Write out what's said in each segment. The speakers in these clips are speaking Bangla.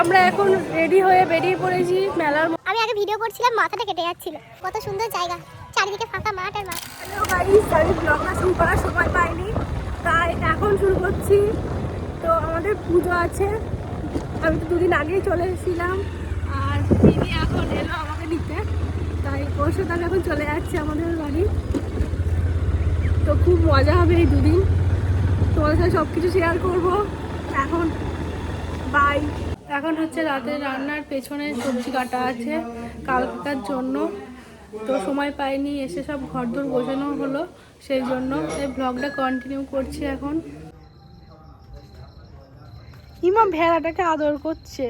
আমরা এখন রেডি হয়ে বেরিয়ে পড়েছি মেলার আমি আগে ভিডিও করছিলাম মাথাটা কেটে যাচ্ছিল। কত সুন্দর জায়গা। চারিদিকে ফাঁকা মাঠ আর মাঠ। হ্যালো গাইস আমি ব্লগটা শুরু করার সময় পাইনি। তাই এখন শুরু করছি। তো আমাদের পুজো আছে। আমি তো দুদিন আগেই চলে এসেছিলাম। আর তিনি এখন এলো আমাকে নিতে। তাই ওর সাথে আমি এখন চলে যাচ্ছি আমাদের বাড়ি। তো খুব মজা হবে এই দুদিন। তোমাদের সাথে সব কিছু শেয়ার করব। এখন বাই এখন হচ্ছে রাতে রান্নার পেছনে সবজি কাটা আছে কালকার জন্য। তো সময় পাইনি এসে সব ঘর ঘরদোর বোঝানো হলো সেই জন্য এই ব্লগটা কন্টিনিউ করছি এখন। ইমা ভেড়াটাকে আদর করছে।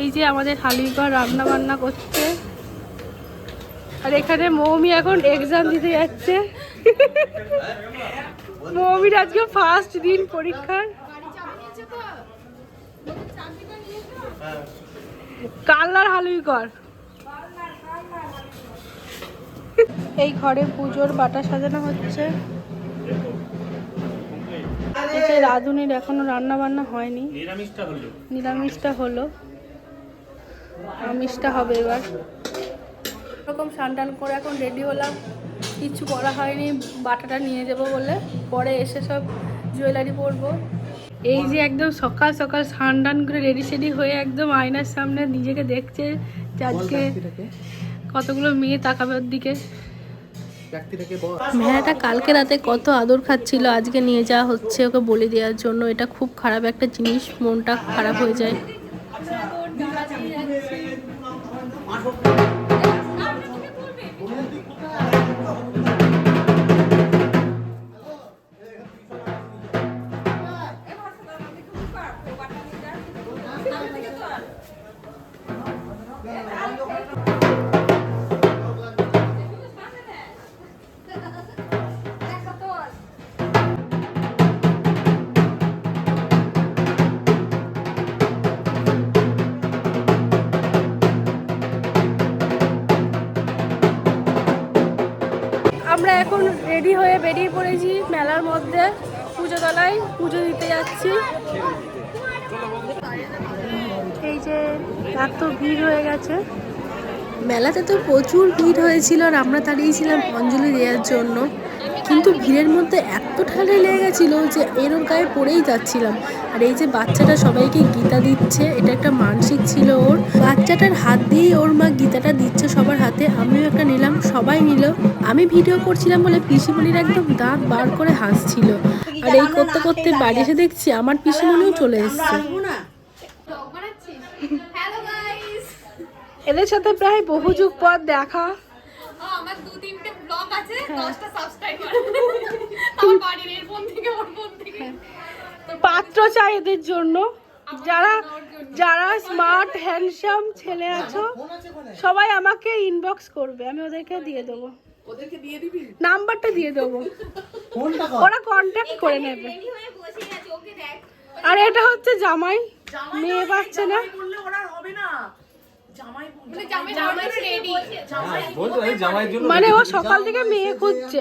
এই যে আমাদের হালিগড় রান্না বান্না করছে। আর এখানে মৌমি এখন এক্সাম দিতে যাচ্ছে। মৌমির আজকে ফার্স্ট দিন পরীক্ষার। কাল্লার হালুই কর। এই ঘরে পুজোর বাটা সাজানো হচ্ছে। রাঁধুনির এখনও রান্না বান্না হয়নি। নিরামিষটা হলো। নিরামিষটা আমিষটা হবে এবার। এরকম স্নান করে এখন রেডি হলাম। কিচ্ছু করা হয়নি বাটাটা নিয়ে যাব বলে। পরে এসে সব জুয়েলারি পরবো। এই যে একদম সকাল সকাল স্নান টান করে রেডি সেডি হয়ে একদম আয়নার সামনে নিজেকে দেখছে যে আজকে কতগুলো মেয়ে তাকাবে ওর দিকে। ভেড়াটা কালকে রাতে কত আদর খাচ্ছিল আজকে নিয়ে যাওয়া হচ্ছে ওকে বলে দেওয়ার জন্য। এটা খুব খারাপ একটা জিনিস মনটা খারাপ হয়ে যায়। আমরা এখন রেডি হয়ে বেরিয়ে পড়েছি মেলার মধ্যে। পুজো তলায় পুজো দিতে যাচ্ছি। এই যে এত ভিড় হয়ে গেছে। মেলাতে তো প্রচুর ভিড় হয়েছিল আর আমরা দাঁড়িয়েছিলাম অঞ্জলি দেওয়ার জন্য। কিন্তু ভিড়ের মধ্যে এত ঠান্ডা লেগে গেছিল যে এর গায়ে পড়েই যাচ্ছিলাম। আর এই যে বাচ্চাটা সবাইকে গীতা দিচ্ছে, এটা একটা মানসিক ছিল ওর। বাচ্চাটার হাত দিয়েই ওর মা গীতাটা দিচ্ছে সবার হাতে, আমিও একটা নিলাম, সবাই নিল। আমি ভিডিও করছিলাম বলে পিসিমণির একদম দাঁত বার করে হাসছিল। আর এই করতে করতে বাড়ি এসে দেখছি আমার পিসিমণিও চলে এসছে। এদের সাথে প্রায় বহু যুগ পর দেখা। আমার দু তিনটে ব্লগ আছে দশটা সাবস্ক্রাইবার আমার বাড়ির এর ফোন থেকে ওর ফোন থেকে। পাত্র চাই এদের জন্য। যারা যারা স্মার্ট হ্যান্ডসাম ছেলে আছো সবাই আমাকে ইনবক্স করবে আমি ওদেরকে দিয়ে দেবো। ওদেরকে দিয়ে দিবি? নাম্বারটা দিয়ে দেবো। ওরা কন্ট্যাক্ট করে নেবে। রেডি হয়ে বসে আছে ওকে দেখ। আর এটা হচ্ছে জামাই মেয়ে পাচ্ছে না? ওরা হবে না। জামাই বললে মানে জামাই জামাই রেডি। বলতো এই জামাইয়ের জন্য মানে ও সকাল থেকে মেয়ে খুঁজছে।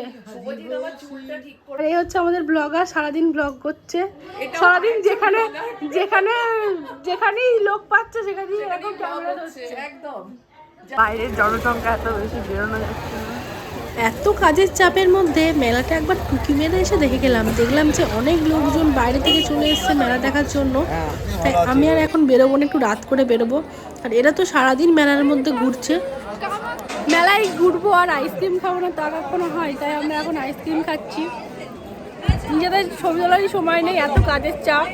ঠিক করে আর এই হচ্ছে আমাদের ব্লগার সারাদিন ব্লগ করছে। সারাদিন যেখানে যেখানে যেখানেই লোক পাচ্ছে সেখানেই এরকম ক্যামেরা ধরছে। একদম। বাইরের জনসংখ্যা এত বেশি বেরোনো যাচ্ছে না। এত কাজের চাপের মধ্যে মেলাটা একবার টুকি মেরে এসে দেখে গেলাম। দেখলাম যে অনেক লোকজন বাইরে থেকে চলে এসেছে মেলা দেখার জন্য। তাই আমি আর এখন বেরোবো না, একটু রাত করে বেরোবো। আর এরা তো সারাদিন মেলার মধ্যে ঘুরছে। মেলায় ঘুরবো আর আইসক্রিম খাব না তা কখনো হয়, তাই আমরা এখন আইসক্রিম খাচ্ছি। নিজেদের ছবি তোলারই সময় নেই, এত কাজের চাপ।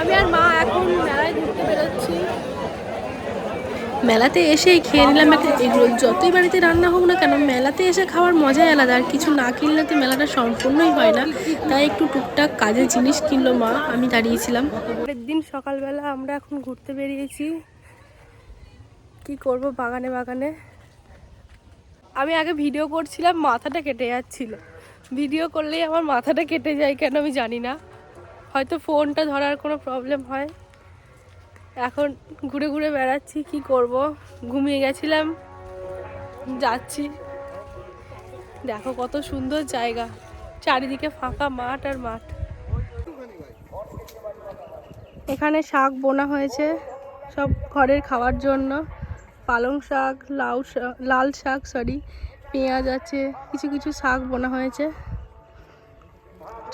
আমি আর মা এখন মেলায় ঘুরতে বেরোচ্ছি। মেলাতে এসেই খেয়ে নিলাম একটা এগরোল যতই বাড়িতে রান্না হোক না কেন, মেলাতে এসে খাওয়ার মজাই আলাদা। আর কিছু না কিনলে তো মেলাটা সম্পূর্ণই হয় না। তাই একটু টুকটাক কাজের জিনিস কিনলো মা, আমি দাঁড়িয়েছিলাম। পরের দিন সকালবেলা আমরা এখন ঘুরতে বেরিয়েছি। কি করব বাগানে বাগানে? আমি আগে ভিডিও করছিলাম, মাথাটা কেটে যাচ্ছিল। ভিডিও করলেই আমার মাথাটা কেটে যায় কেন আমি জানি না। হয়তো ফোনটা ধরার কোনো প্রবলেম হয়। এখন ঘুরে ঘুরে বেড়াচ্ছি, কি করব? ঘুমিয়ে গেছিলাম, যাচ্ছি। দেখো কত সুন্দর জায়গা, চারিদিকে ফাঁকা মাঠ আর মাঠ। এখানে শাক বোনা হয়েছে, সব ঘরের খাওয়ার জন্য। পালং শাক, লাউ শাক লাল শাক সরি পেঁয়াজ আছে, কিছু কিছু শাক বোনা হয়েছে।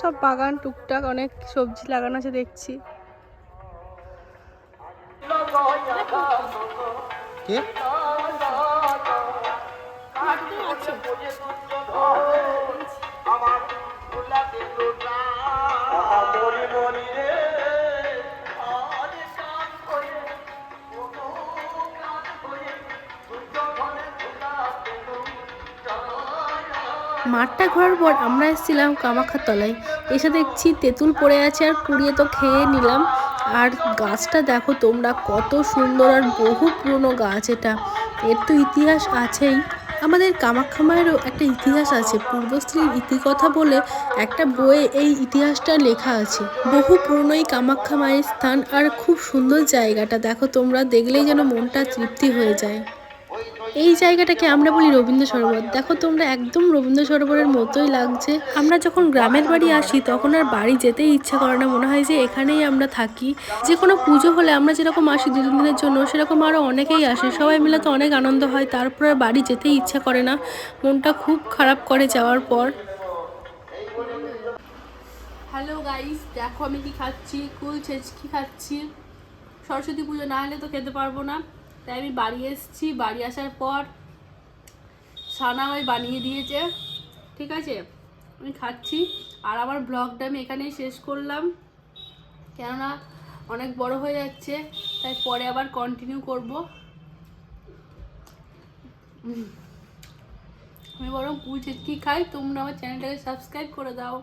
সব বাগান টুকটাক অনেক সবজি লাগানো আছে, দেখছি। মাঠটা ঘোরার পর আমরা এসেছিলাম কামাখার তলায় এসে দেখছি তেঁতুল পড়ে আছে আর কুড়িয়ে তো খেয়ে নিলাম। আর গাছটা দেখো তোমরা কত সুন্দর আর বহু পুরনো গাছ এটা। এর তো ইতিহাস আছেই। আমাদের কামাখ্যা মায়েরও একটা ইতিহাস আছে পূর্বস্ত্রীর ইতিকথা বলে একটা বইয়ে এই ইতিহাসটা লেখা আছে। বহু পুরনো এই কামাখ্যা মায়ের স্থান আর খুব সুন্দর জায়গাটা। দেখো তোমরা দেখলেই যেন মনটা তৃপ্তি হয়ে যায়। এই জায়গাটাকে আমরা বলি রবীন্দ্র সরোবর। দেখো তোমরা, একদম রবীন্দ্র সরোবরের মতোই লাগছে। আমরা যখন গ্রামের বাড়ি আসি, তখন আর বাড়ি যেতেই ইচ্ছা করে না। মনে হয় যে এখানেই আমরা থাকি। যে কোনো পুজো হলে আমরা যেরকম আসি দু তিন দিনের জন্য, সেরকম আরও অনেকেই আসে। সবাই মিলে তো অনেক আনন্দ হয়, তারপর আর বাড়ি যেতেই ইচ্ছা করে না। মনটা খুব খারাপ করে যাওয়ার পর। হ্যালো গাইস দেখো আমি কি খাচ্ছি কুল ছেচকি খাচ্ছি? সরস্বতী পুজো না হলে তো খেতে পারব না। তাই আমি বাড়ি এসেছি, বাড়ি আসার পর সানা আমায় বানিয়ে দিয়েছে, ঠিক আছে? আমি খাচ্ছি। আর আমার ব্লগটা আমি এখানেই শেষ করলাম। কেননা অনেক বড় হয়ে যাচ্ছে, তাই পরে আবার কন্টিনিউ করব। আমি বরং কুল ছেচকি খাই, তোমরা আমার চ্যানেলটাকে সাবস্ক্রাইব করে দাও।